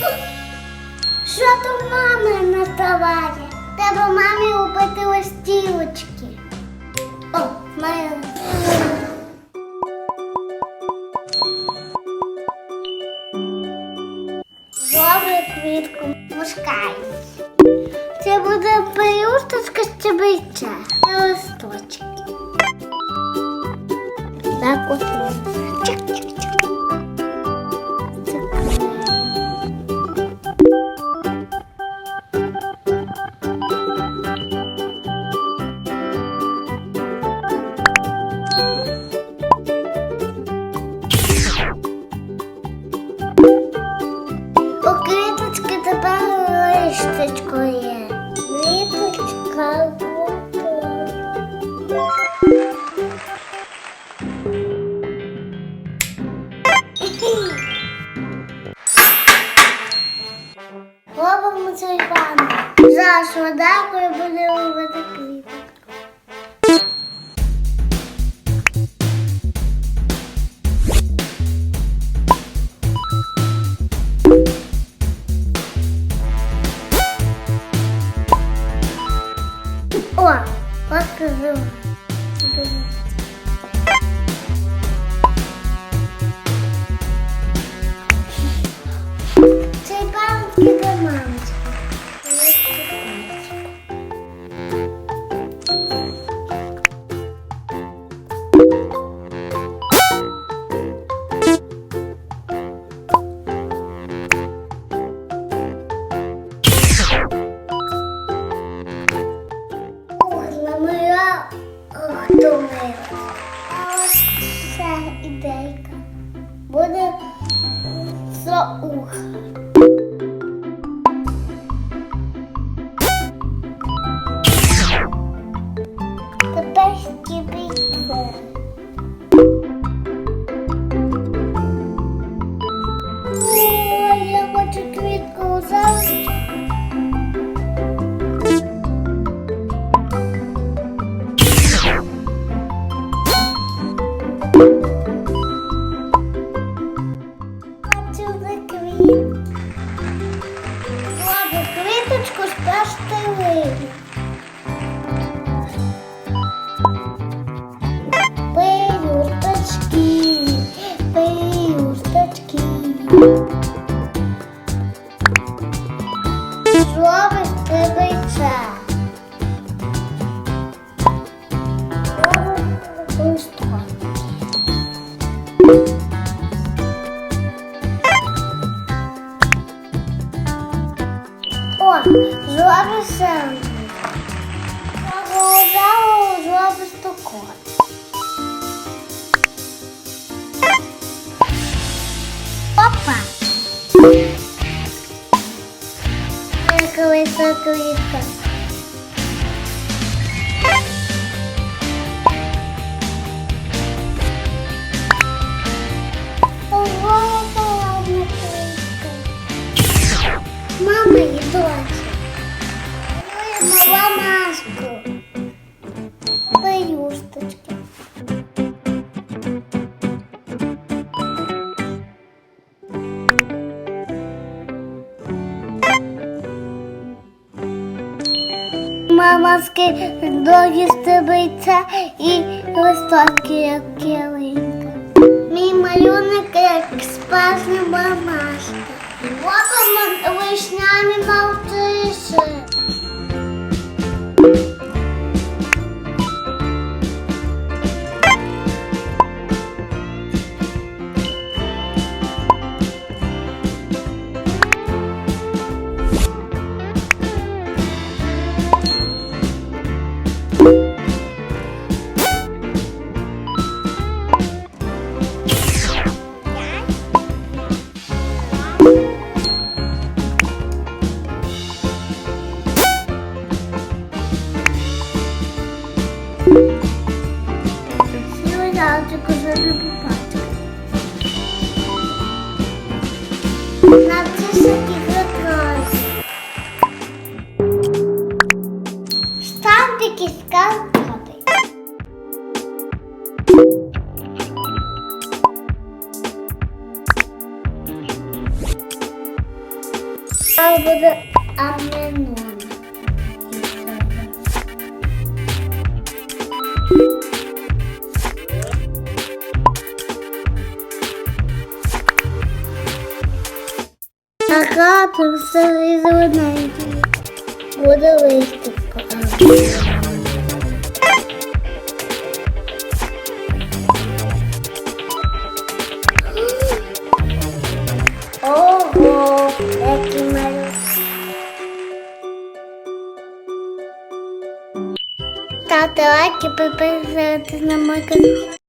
Що в мами на товарі? Треба мамі купити листівочки. О, моя. Добре квітку мушкають. Це буде пелюсточка щебиця. Це листочки. Так от. Чик-чик-чик. За швидакою ми робити Буде ухо. Тепер стібиться. Хочу за квіт. Ладно, квіточку спаштили. Пелюсточки, rua João Santos. Vou usar os ovos do corte. Opa! Começou a clicar. Мамаски довгі стебиться і листочки, як килинка. Мій малюнок як спасна мамашка. Şunu bulup artık. Ставьте сказ. Al bu тут все із одненький. Буде виступка. Ого, який малюк. Ставте лайки, підписуйтесь на мой канал.